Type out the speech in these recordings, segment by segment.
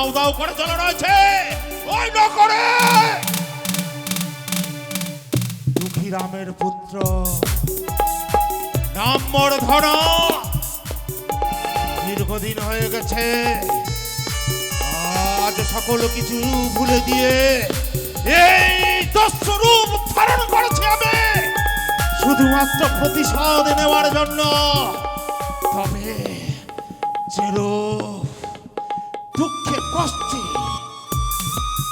দাও দাও করে জ্বলে রয়েছে। ওই ন করে দুঃখী রামের পুত্র। নাম মোর ধর দীর্ঘদিন হয়ে গেছে। আজ সকল কিছু ভুলে দিয়ে এই দস্যরূপ ধারণ করেছি আমি। শুধুমাত্র প্রতিশোধ নেওয়ার জন্য। তবে যেরূপ দুঃখে কষ্টে।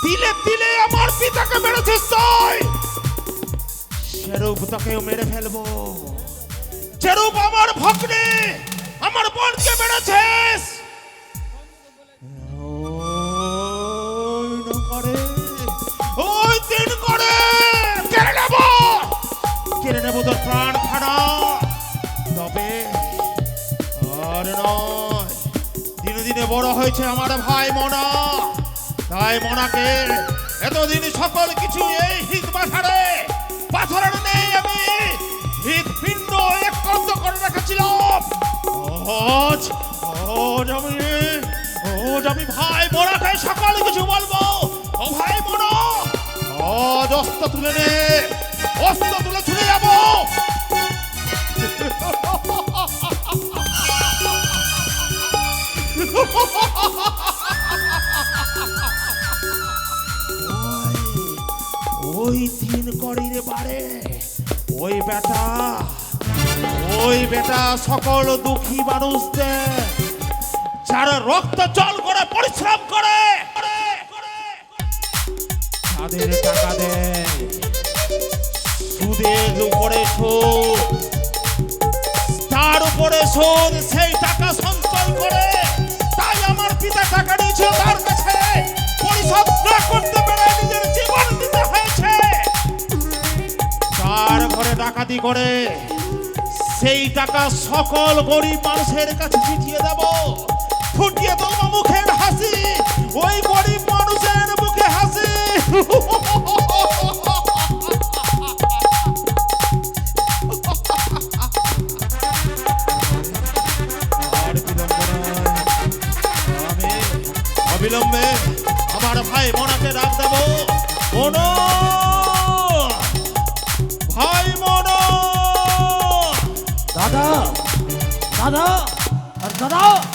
দিলে দিলে আমার পিতাকে মেরেছে তুই সেরূপ তাকেও মেরে ফেলব। যেরূপ আমার ভগ্নে দিনে বড় হয়েছে আমার ভাই মনা। তাই মনাকে এতদিন সকল কিছু এই হিত পাথারে পাথরের নেই আমি। হৃদপিণ্ড একত্র করে রেখেছিলাম। আমি আমি ভাই সকাল কিছু বলব। ও ভাই আজ অস্ত্র তুলে নে, অস্ত্র তুলে ওই তিন কড়ির বারে, ওই বেটা ওই বেটা সকল দুঃখী মানুষদের, যারা রক্ত জল করে পরিশ্রম করে, তাদের টাকা দেয়। সুদের উপরে সুদ, তার উপরে সুদ, সেই টাকা সঞ্চয় করে। ডাকাতি করে সেই টাকা সকল গরিব মানুষের কাছে দেব। ফুটিয়ে মুখের হাসি, ওই গরিব মানুষের মুখে হাসি। অবিলম্বে আমার ভাই মনাকে ডাক দেব। মন! ভাই মন! দাদা! দাদা! দাদা!